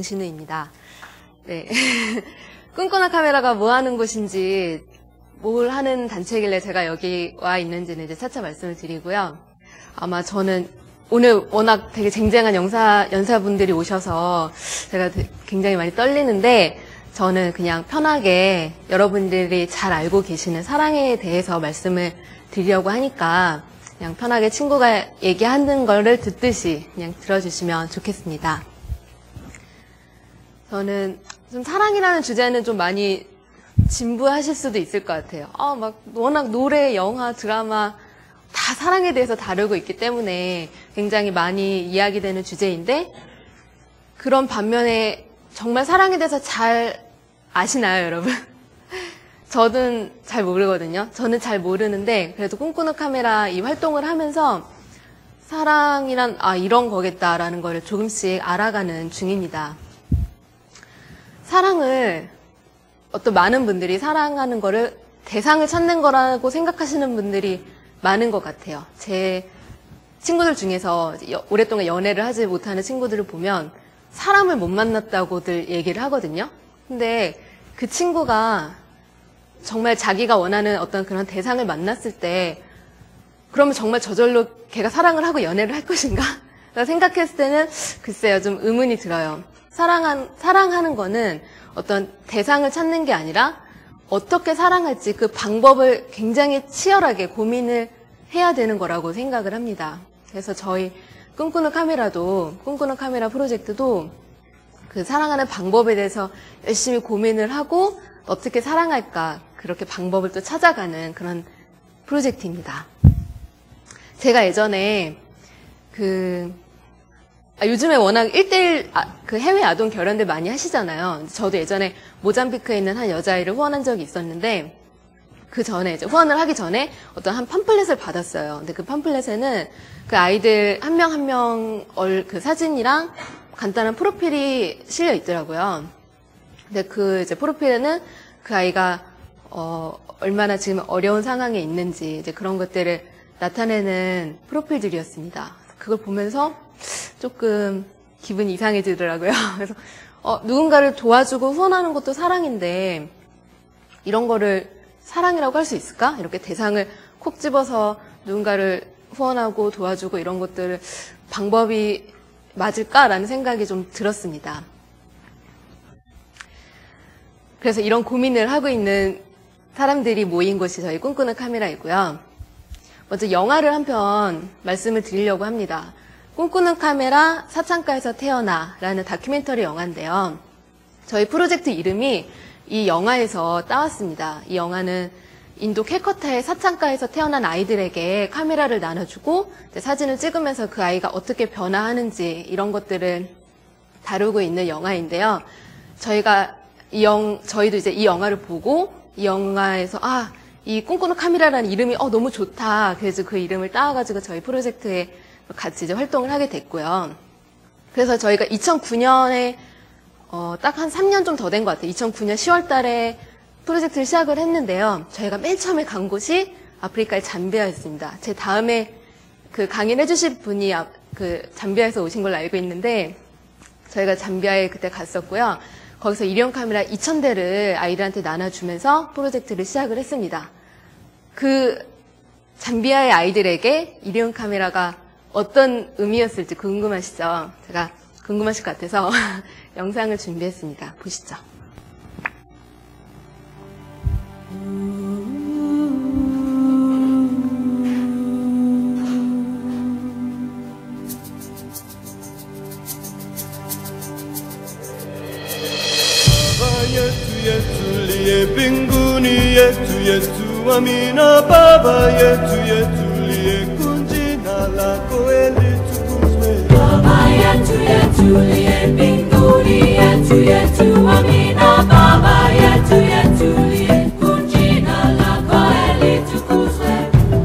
정신우입니다. 네. 꿈꾸는 카메라가 뭐 하는 곳인지, 뭘 하는 단체길래 제가 여기 와 있는지는 이제 차차 말씀을 드리고요. 아마 저는 오늘 워낙 되게 쟁쟁한 영사, 연사분들이 오셔서 제가 되- 굉장히 많이 떨리는데, 저는 그냥 편하게 여러분들이 잘 알고 계시는 사랑에 대해서 말씀을 드리려고 하니까 그냥 편하게 친구가 얘기하는 거를 듣듯이 그냥 들어주시면 좋겠습니다. 저는 좀 사랑이라는 주제는 좀 많이 진부하실 수도 있을 것 같아요. 아, 막 워낙 노래, 영화, 드라마 다 사랑에 대해서 다루고 있기 때문에 굉장히 많이 이야기되는 주제인데 그런 반면에 정말 사랑에 대해서 잘 아시나요, 여러분? 저는 잘 모르거든요. 저는 잘 모르는데 그래도 꿈꾸는 카메라 이 활동을 하면서 사랑이란 아 이런 거겠다라는 거를 조금씩 알아가는 중입니다. 사랑을 어떤 많은 분들이 사랑하는 거를 대상을 찾는 거라고 생각하시는 분들이 많은 것 같아요. 제 친구들 중에서 여- 오랫동안 연애를 하지 못하는 친구들을 보면 사람을 못 만났다고들 얘기를 하거든요. 근데 그 친구가 정말 자기가 원하는 어떤 그런 대상을 만났을 때 그러면 정말 저절로 걔가 사랑을 하고 연애를 할 것인가? 생각했을 때는 글쎄요, 좀 의문이 들어요. 사랑한, 사랑하는 거는 어떤 대상을 찾는 게 아니라 어떻게 사랑할지 그 방법을 굉장히 치열하게 고민을 해야 되는 거라고 생각을 합니다. 그래서 저희 꿈꾸는 카메라도, 꿈꾸는 카메라 프로젝트도 그 사랑하는 방법에 대해서 열심히 고민을 하고 어떻게 사랑할까 그렇게 방법을 또 찾아가는 그런 프로젝트입니다. 제가 예전에 그 아, 요즘에 워낙 1대1 그 해외 아동 결혼들 많이 하시잖아요. 저도 예전에 모잠비크에 있는 한 여자아이를 후원한 적이 있었는데 그 전에 이제 후원을 하기 전에 어떤 한 팜플렛을 받았어요. 근데 그 팜플렛에는 그 아이들 한 명 한 명 그 사진이랑 간단한 프로필이 실려 있더라고요. 근데 그 이제 프로필에는 그 아이가 어 얼마나 지금 어려운 상황에 있는지 이제 그런 것들을 나타내는 프로필들이었습니다. 그걸 보면서 조금 기분이 이상해지더라고요. 그래서 어, 누군가를 도와주고 후원하는 것도 사랑인데 이런 거를 사랑이라고 할 수 있을까? 이렇게 대상을 콕 집어서 누군가를 후원하고 도와주고 이런 것들 방법이 맞을까라는 생각이 좀 들었습니다. 그래서 이런 고민을 하고 있는 사람들이 모인 곳이 저희 꿈꾸는 카메라이고요. 먼저 영화를 한 편 말씀을 드리려고 합니다. 꿈꾸는 카메라 사창가에서 태어나 라는 다큐멘터리 영화인데요. 저희 프로젝트 이름이 이 영화에서 따왔습니다. 이 영화는 인도 캘커타의 사창가에서 태어난 아이들에게 카메라를 나눠주고 사진을 찍으면서 그 아이가 어떻게 변화하는지 이런 것들을 다루고 있는 영화인데요. 저희가 이 영, 저희도 이제 이 영화를 보고 이 영화에서 아, 이 꿈꾸는 카메라라는 이름이 어, 너무 좋다. 그래서 그 이름을 따와가지고 저희 프로젝트에 같이 이제 활동을 하게 됐고요. 그래서 저희가 2009년에 어, 딱 한 3년 좀 더 된 것 같아요. 2009년 10월 달에 프로젝트를 시작을 했는데요. 저희가 맨 처음에 간 곳이 아프리카의 잠비아였습니다. 제 다음에 그 강의를 해주실 분이 아- 그 잠비아에서 오신 걸로 알고 있는데 저희가 잠비아에 그때 갔었고요. 거기서 일용 카메라 2,000대를 아이들한테 나눠주면서 프로젝트를 시작을 했습니다. 그 잠비아의 아이들에게 일용 카메라가 어떤 의미였을지 궁금하시죠? 제가 궁금하실 것 같아서 영상을 준비했습니다. 보시죠. Amina Baba yetu yetu liye kunjina lako elitukuzwe Baba yetu yetu liye mbinguni yetu yetu amina Baba yetu yetu liye jina lako litukuzwe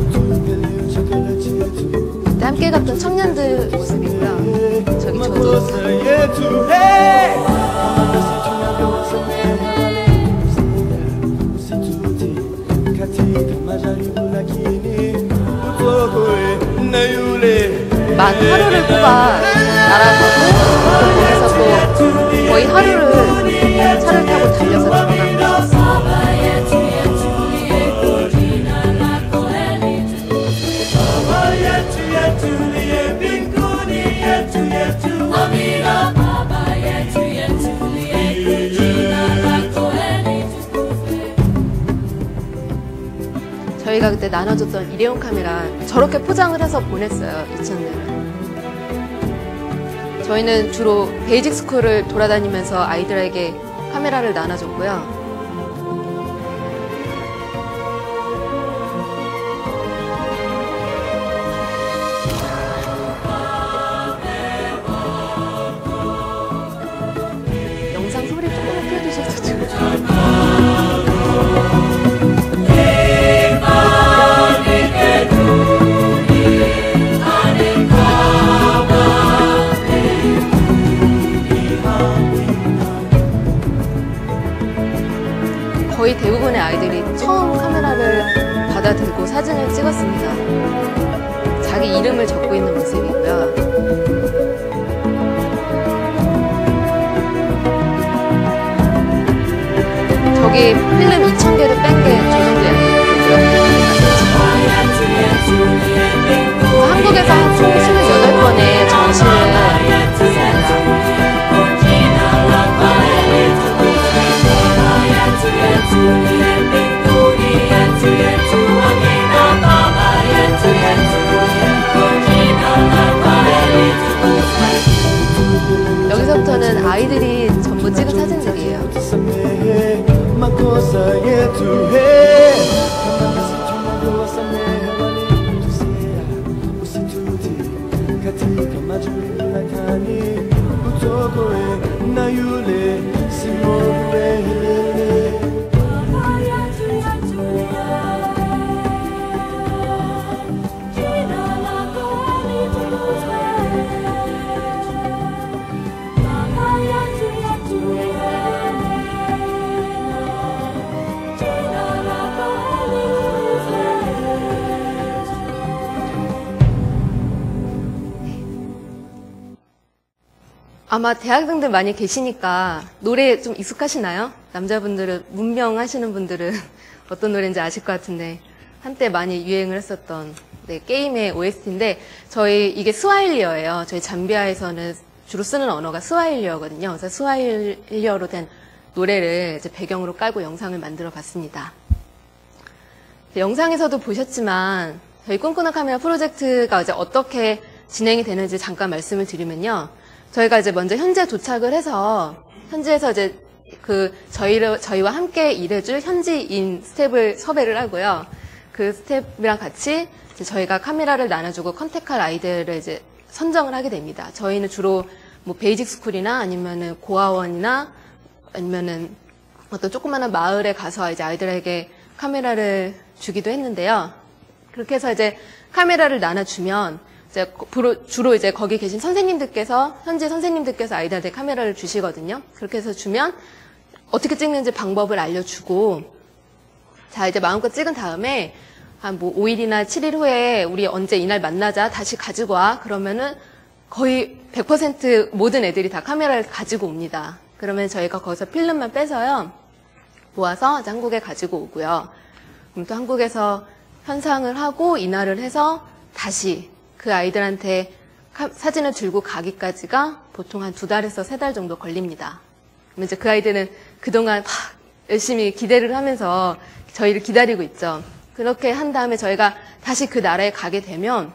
utuongelee chakula chetu 그때 함께 갔던 청년들 모습이고요. 저기 저도 막 하루를 뽑아 날아가고 거기서 또 거의 하루를 차를 타고 달려서 들어갑니다. 저희가 그때 나눠줬던 일회용 카메라 저렇게 포장을 해서 보냈어요. 2,000대를. 저희는 주로 베이직 스쿨을 돌아다니면서 아이들에게 카메라를 나눠줬고요. 받아 들고 사진을 찍었습니다. 자기 이름을 적고 있는 모습이고요. 저기 필름 2,000개를 뺀게저 정도 양이고요. 한국에서 총 28번 아이들이 전부 찍은 사진들이에요. 아마 대학생들 많이 계시니까 노래 좀 익숙하시나요? 남자분들은 문명 하시는 분들은 어떤 노래인지 아실 것 같은데 한때 많이 유행을 했었던 네, 게임의 OST인데 저희 이게 스와힐리어예요. 저희 잠비아에서는 주로 쓰는 언어가 스와힐리어거든요. 그래서 스와힐리어로 된 노래를 이제 배경으로 깔고 영상을 만들어 봤습니다. 네, 영상에서도 보셨지만 저희 꿈꾸는 카메라 프로젝트가 이제 어떻게 진행이 되는지 잠깐 말씀을 드리면요. 저희가 이제 먼저 현지에 도착을 해서 현지에서 이제 그 저희를 저희와 함께 일해줄 현지인 스텝을 섭외를 하고요. 그 스텝이랑 같이 저희가 카메라를 나눠주고 컨택할 아이들을 이제 선정을 하게 됩니다. 저희는 주로 뭐 베이직 스쿨이나 아니면은 고아원이나 아니면은 어떤 조그마한 마을에 가서 이제 아이들에게 카메라를 주기도 했는데요. 그렇게 해서 이제 카메라를 나눠주면 이제 주로, 이제 거기 계신 선생님들께서 현지 선생님들께서 아이들한테 카메라를 주시거든요. 그렇게 해서 주면 어떻게 찍는지 방법을 알려주고 자 이제 마음껏 찍은 다음에 한 뭐 5일이나 7일 후에 우리 언제 이날 만나자 다시 가지고 와 그러면은 거의 100% 모든 애들이 다 카메라를 가지고 옵니다. 그러면 저희가 거기서 필름만 빼서요 모아서 한국에 가지고 오고요. 그럼 또 한국에서 현상을 하고 인화를 해서 다시 그 아이들한테 카- 사진을 들고 가기까지가 보통 한 두 달에서 세 달 정도 걸립니다. 그럼 이제 그 아이들은 그동안 막 열심히 기대를 하면서 저희를 기다리고 있죠. 그렇게 한 다음에 저희가 다시 그 나라에 가게 되면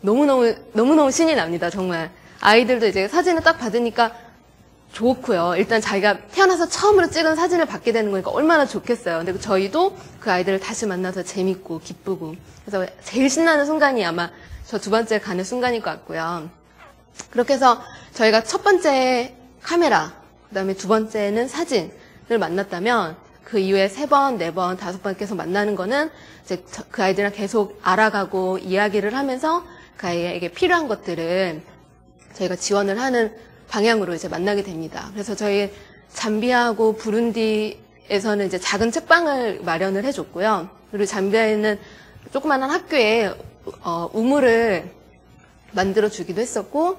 너무너무, 너무너무 신이 납니다, 정말. 아이들도 이제 사진을 딱 받으니까 좋고요. 일단 자기가 태어나서 처음으로 찍은 사진을 받게 되는 거니까 얼마나 좋겠어요. 근데 저희도 그 아이들을 다시 만나서 재밌고 기쁘고. 그래서 제일 신나는 순간이 아마 저 두 번째 가는 순간일 것 같고요. 그렇게 해서 저희가 첫 번째 카메라, 그 다음에 두 번째는 사진을 만났다면 그 이후에 세 번, 네 번, 다섯 번 계속 만나는 거는 이제 저- 그 아이들이랑 계속 알아가고 이야기를 하면서 그 아이에게 필요한 것들을 저희가 지원을 하는 방향으로 이제 만나게 됩니다. 그래서 저희 잠비아하고 부룬디에서는 이제 작은 책방을 마련을 해줬고요. 그리고 잠비아에는 조그마한 학교에 어, 우물을 만들어 주기도 했었고,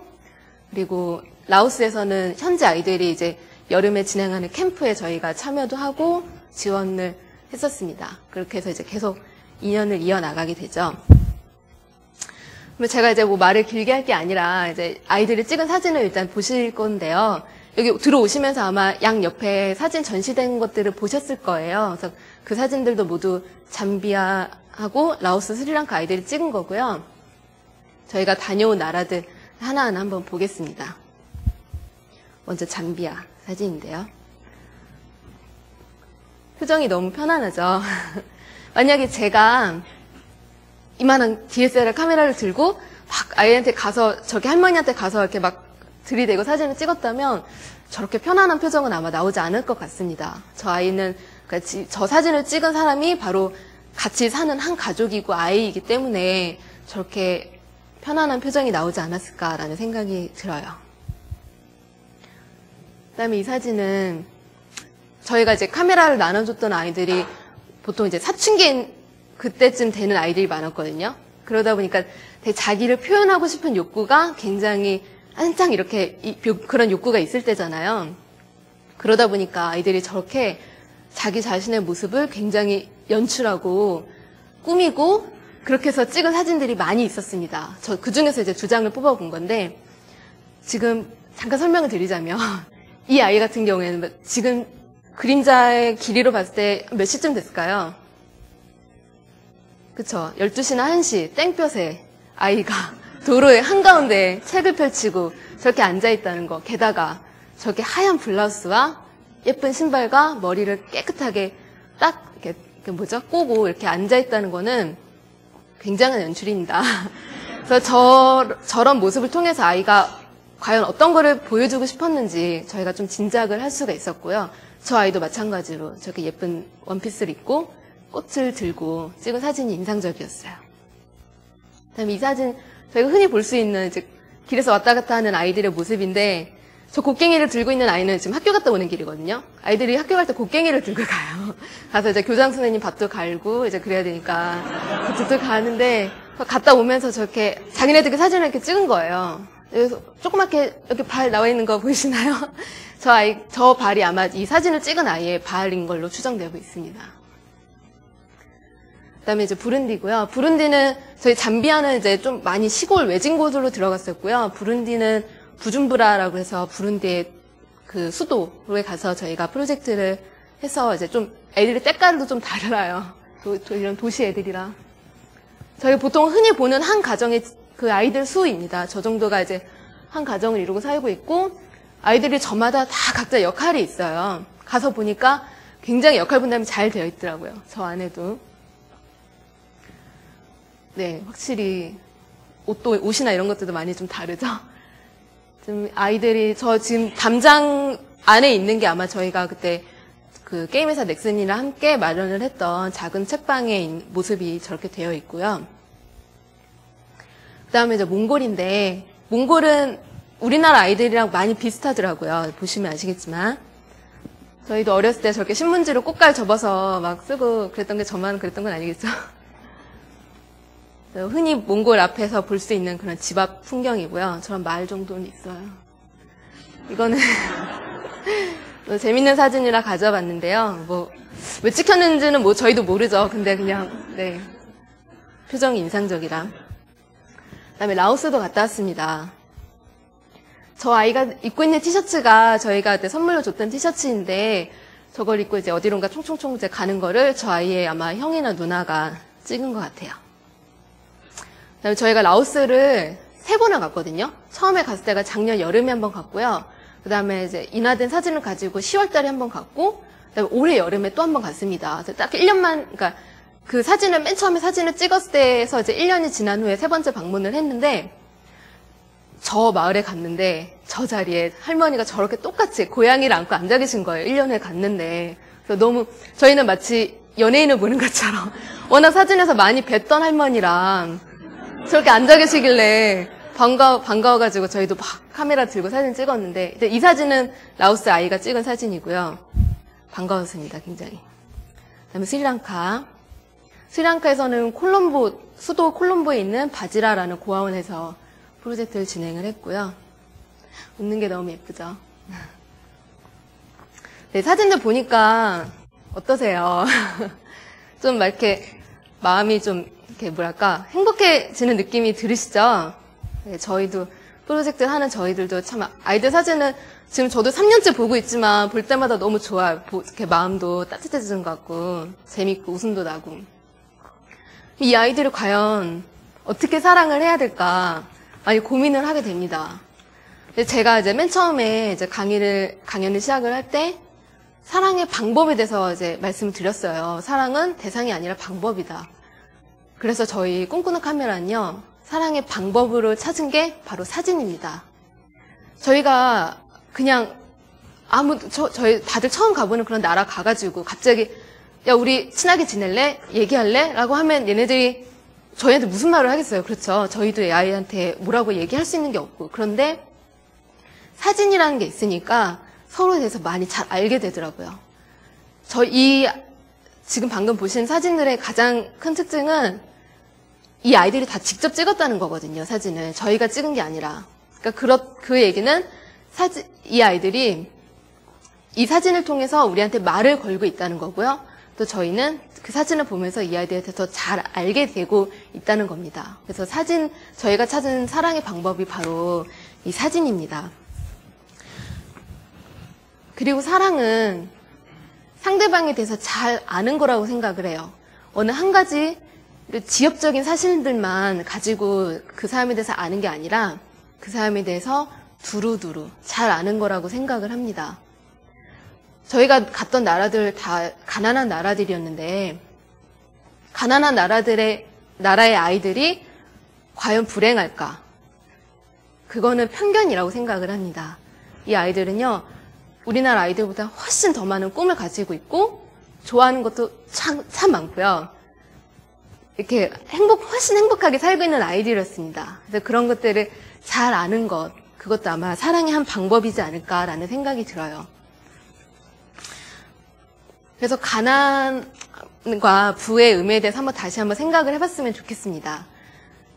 그리고 라오스에서는 현지 아이들이 이제 여름에 진행하는 캠프에 저희가 참여도 하고 지원을 했었습니다. 그렇게 해서 이제 계속 인연을 이어나가게 되죠. 제가 이제 뭐 말을 길게 할 게 아니라 이제 아이들이 찍은 사진을 일단 보실 건데요. 여기 들어오시면서 아마 양 옆에 사진 전시된 것들을 보셨을 거예요. 그래서 그 사진들도 모두 잠비아하고 라오스, 스리랑카 아이들이 찍은 거고요. 저희가 다녀온 나라들 하나하나 한번 보겠습니다. 먼저 잠비아 사진인데요. 표정이 너무 편안하죠? 만약에 제가 이만한 DSLR 카메라를 들고 막 아이한테 가서 저기 할머니한테 가서 이렇게 막 들이대고 사진을 찍었다면 저렇게 편안한 표정은 아마 나오지 않을 것 같습니다. 저 아이는 그러니까 지- 저 사진을 찍은 사람이 바로 같이 사는 한 가족이고 아이이기 때문에 저렇게 편안한 표정이 나오지 않았을까라는 생각이 들어요. 그다음에 이 사진은 저희가 이제 카메라를 나눠줬던 아이들이 보통 이제 사춘기 그때쯤 되는 아이들이 많았거든요. 그러다 보니까 자기를 표현하고 싶은 욕구가 굉장히 한창 이렇게 그런 욕구가 있을 때잖아요. 그러다 보니까 아이들이 저렇게 자기 자신의 모습을 굉장히 연출하고 꾸미고 그렇게 해서 찍은 사진들이 많이 있었습니다. 저 그 중에서 이제 두 장을 뽑아본 건데 지금 잠깐 설명을 드리자면 이 아이 같은 경우에는 지금 그림자의 길이로 봤을 때 몇 시쯤 됐을까요? 그쵸. 12시나 1시, 땡볕에 아이가 도로의 한가운데 책을 펼치고 저렇게 앉아있다는 거. 게다가 저렇게 하얀 블라우스와 예쁜 신발과 머리를 깨끗하게 딱, 이렇게, 이렇게 뭐죠? 꼬고 이렇게 앉아있다는 거는 굉장한 연출입니다. 그래서 저, 저런 모습을 통해서 아이가 과연 어떤 거를 보여주고 싶었는지 저희가 좀 진작을 할 수가 있었고요. 저 아이도 마찬가지로 저렇게 예쁜 원피스를 입고 꽃을 들고 찍은 사진이 인상적이었어요. 그다음에 이 사진 저희가 흔히 볼 수 있는 이제 길에서 왔다 갔다 하는 아이들의 모습인데 저 곡괭이를 들고 있는 아이는 지금 학교 갔다 오는 길이거든요. 아이들이 학교 갈 때 곡괭이를 들고 가요. 가서 이제 교장 선생님 밭도 갈고 이제 그래야 되니까 그쪽도 가는데 갔다 오면서 저렇게 자기네들 그 사진을 이렇게 찍은 거예요. 그래서 조그맣게 이렇게 발 나와 있는 거 보이시나요? 저 아이, 저 발이 아마 이 사진을 찍은 아이의 발인 걸로 추정되고 있습니다. 그다음에 이제 부룬디고요. 부룬디는 저희 잠비아는 이제 좀 많이 시골 외진 곳으로 들어갔었고요. 부룬디는 부준부라라고 해서 부룬디의 그 수도에 가서 저희가 프로젝트를 해서 이제 좀 애들이 때깔도 좀 달라요. 도, 도- 이런 도시 애들이라. 저희 보통 흔히 보는 한 가정의 그 아이들 수입니다. 저 정도가 이제 한 가정을 이루고 살고 있고 아이들이 저마다 다 각자 역할이 있어요. 가서 보니까 굉장히 역할 분담이 잘 되어 있더라고요. 저 안에도. 네, 확실히 옷도 옷이나 이런 것들도 많이 좀 다르죠. 좀 아이들이 저 지금 담장 안에 있는 게 아마 저희가 그때 그 게임회사 넥슨이랑 함께 마련을 했던 작은 책방의 인- 모습이 저렇게 되어 있고요. 그 다음에 이제 몽골인데 몽골은 우리나라 아이들이랑 많이 비슷하더라고요. 보시면 아시겠지만 저희도 어렸을 때 저렇게 신문지로 꽃갈 접어서 막 쓰고 그랬던 게 저만 그랬던 건 아니겠죠? 흔히 몽골 앞에서 볼 수 있는 그런 집 앞 풍경이고요. 저런 마을 정도는 있어요. 이거는 또 재밌는 사진이라 가져봤는데요. 뭐, 왜 찍혔는지는 뭐 저희도 모르죠. 근데 그냥, 네. 표정이 인상적이라. 그 다음에 라오스도 갔다 왔습니다. 저 아이가 입고 있는 티셔츠가 저희가 그때 선물로 줬던 티셔츠인데 저걸 입고 이제 어디론가 총총총 이제 가는 거를 저 아이의 아마 형이나 누나가 찍은 것 같아요. 그다음에 저희가 라오스를 세 번을 갔거든요. 처음에 갔을 때가 작년 여름에 한 번 갔고요. 그 다음에 이제 인화된 사진을 가지고 10월 달에 한 번 갔고 그다음에 올해 여름에 또 한 번 갔습니다. 그래서 딱 1년만 그러니까 그 사진을 맨 처음에 사진을 찍었을 때에서 이제 1년이 지난 후에 세 번째 방문을 했는데 저 마을에 갔는데 저 자리에 할머니가 저렇게 똑같이 고양이를 안고 앉아 계신 거예요. 1년에 갔는데. 그래서 너무 저희는 마치 연예인을 보는 것처럼 워낙 사진에서 많이 뵀던 할머니랑 저렇게 앉아 계시길래 반가워, 반가워가지고 저희도 막 카메라 들고 사진 찍었는데 이 사진은 라오스 아이가 찍은 사진이고요. 반가웠습니다, 굉장히. 그 다음에 스리랑카. 스리랑카에서는 콜롬보, 수도 콜롬보에 있는 바지라라는 고아원에서 프로젝트를 진행을 했고요. 웃는 게 너무 예쁘죠. 네, 사진들 보니까 어떠세요? 좀 막 이렇게 마음이 좀 이렇게 뭐랄까 행복해지는 느낌이 들으시죠? 네, 저희도 프로젝트 하는 저희들도 참 아이들 사진은 지금 저도 3년째 보고 있지만 볼 때마다 너무 좋아요. 보- 이렇게 마음도 따뜻해지는 것 같고 재밌고 웃음도 나고 이 아이들을 과연 어떻게 사랑을 해야 될까 많이 고민을 하게 됩니다. 제가 이제 맨 처음에 이제 강의를 강연을 시작을 할 때 사랑의 방법에 대해서 이제 말씀을 드렸어요. 사랑은 대상이 아니라 방법이다. 그래서 저희 꿈꾸는 카메라는요, 사랑의 방법으로 찾은 게 바로 사진입니다. 저희가 그냥 아무, 저, 저희 다들 처음 가보는 그런 나라 가가지고 갑자기, 야, 우리 친하게 지낼래? 얘기할래? 라고 하면 얘네들이 저희한테 무슨 말을 하겠어요. 그렇죠. 저희도 아이한테 뭐라고 얘기할 수 있는 게 없고. 그런데 사진이라는 게 있으니까 서로에 대해서 많이 잘 알게 되더라고요. 저 이 지금 방금 보신 사진들의 가장 큰 특징은 이 아이들이 다 직접 찍었다는 거거든요, 사진을. 저희가 찍은 게 아니라. 그러니까 그렇, 그 얘기는 사진, 이 아이들이 이 사진을 통해서 우리한테 말을 걸고 있다는 거고요. 또 저희는 그 사진을 보면서 이 아이들에 대해서 잘 알게 되고 있다는 겁니다. 그래서 사진, 저희가 찾은 사랑의 방법이 바로 이 사진입니다. 그리고 사랑은 상대방에 대해서 잘 아는 거라고 생각을 해요. 어느 한 가지 지엽적인 사실들만 가지고 그 사람에 대해서 아는 게 아니라 그 사람에 대해서 두루두루 잘 아는 거라고 생각을 합니다. 저희가 갔던 나라들 다 가난한 나라들이었는데 가난한 나라들의 나라의 아이들이 과연 불행할까? 그거는 편견이라고 생각을 합니다. 이 아이들은요, 우리나라 아이들보다 훨씬 더 많은 꿈을 가지고 있고, 좋아하는 것도 참, 참 많고요. 이렇게 행복, 훨씬 행복하게 살고 있는 아이들이었습니다. 그래서 그런 것들을 잘 아는 것, 그것도 아마 사랑의 한 방법이지 않을까라는 생각이 들어요. 그래서 가난과 부의 의미에 대해서 한번 다시 한번 생각을 해봤으면 좋겠습니다.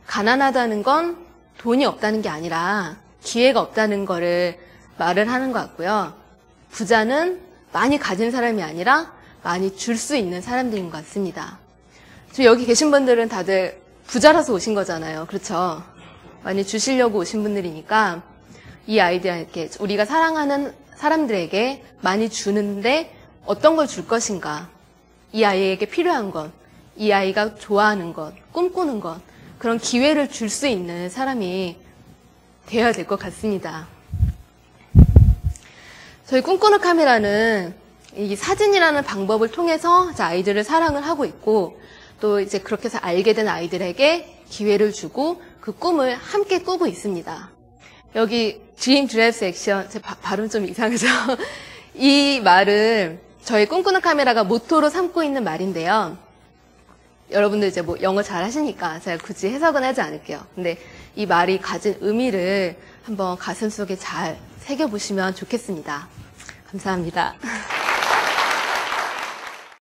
가난하다는 건 돈이 없다는 게 아니라 기회가 없다는 거를 말을 하는 것 같고요. 부자는 많이 가진 사람이 아니라 많이 줄 수 있는 사람들인 것 같습니다. 지금 여기 계신 분들은 다들 부자라서 오신 거잖아요. 그렇죠? 많이 주시려고 오신 분들이니까 이 아이들에게 우리가 사랑하는 사람들에게 많이 주는데 어떤 걸 줄 것인가? 이 아이에게 필요한 것, 이 아이가 좋아하는 것, 꿈꾸는 것, 그런 기회를 줄 수 있는 사람이 되어야 될 것 같습니다. 저희 꿈꾸는 카메라는 이 사진이라는 방법을 통해서 아이들을 사랑을 하고 있고 또 이제 그렇게 해서 알게 된 아이들에게 기회를 주고 그 꿈을 함께 꾸고 있습니다. 여기 Dream Drives Action, 제 바- 발음 좀 이상하죠? 이 말을 저희 꿈꾸는 카메라가 모토로 삼고 있는 말인데요. 여러분들 이제 뭐 영어 잘 하시니까 제가 굳이 해석은 하지 않을게요. 근데 이 말이 가진 의미를 한번 가슴 속에 잘 새겨보시면 좋겠습니다. 감사합니다.